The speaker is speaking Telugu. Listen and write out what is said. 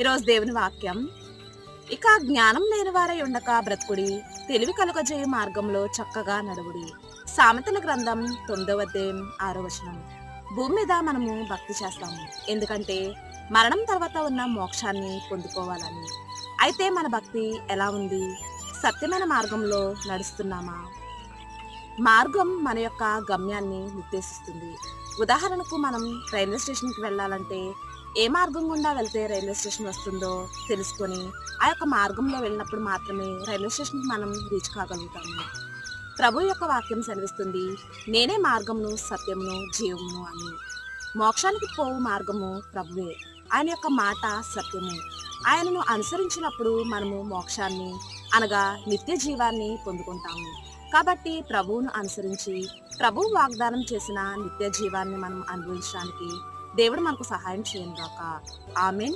ఈరోజు దేవుని వాక్యం. ఇక జ్ఞానం లేని వారై ఉండక బ్రతుకుడి తెలివి కలుగజేయు మార్గంలో చక్కగా నడువుడి. సామెతల గ్రంథం తొమ్మిదవ అధ్యాయం ఆరో వచనం. భూమి మీద మనము భక్తి చేస్తాము. ఎందుకంటే మరణం తర్వాత ఉన్న మోక్షాన్ని పొందుకోవాలని. అయితే మన భక్తి ఎలా ఉంది? సత్యమైన మార్గంలో నడుస్తున్నామా? మార్గం మన యొక్క గమ్యాన్ని నిర్దేశిస్తుంది. ఉదాహరణకు మనం రైల్వే స్టేషన్కి వెళ్ళాలంటే ఏ మార్గం గుండా వెళ్తే రైల్వే స్టేషన్ వస్తుందో తెలుసుకొని ఆ యొక్క మార్గంలో వెళ్ళినప్పుడు మాత్రమే రైల్వే స్టేషన్కి మనం రీచ్ కాగలుగుతాము. ప్రభు యొక్క వాక్యం సెలవిస్తుంది నేనే మార్గమును సత్యమును జీవమును అని. మోక్షానికి పోవు మార్గము ప్రభువే. ఆయన యొక్క మాట సత్యము. ఆయనను అనుసరించినప్పుడు మనము మోక్షాన్ని అనగా నిత్య జీవాన్ని పొందుకుంటాము. కాబట్టి ప్రభువును అనుసరించి ప్రభువు వాగ్దానం చేసిన నిత్య జీవాన్ని మనం అనుభవించడానికి దేవుడు మనకు సహాయం చేయను గాక ఆమెన్.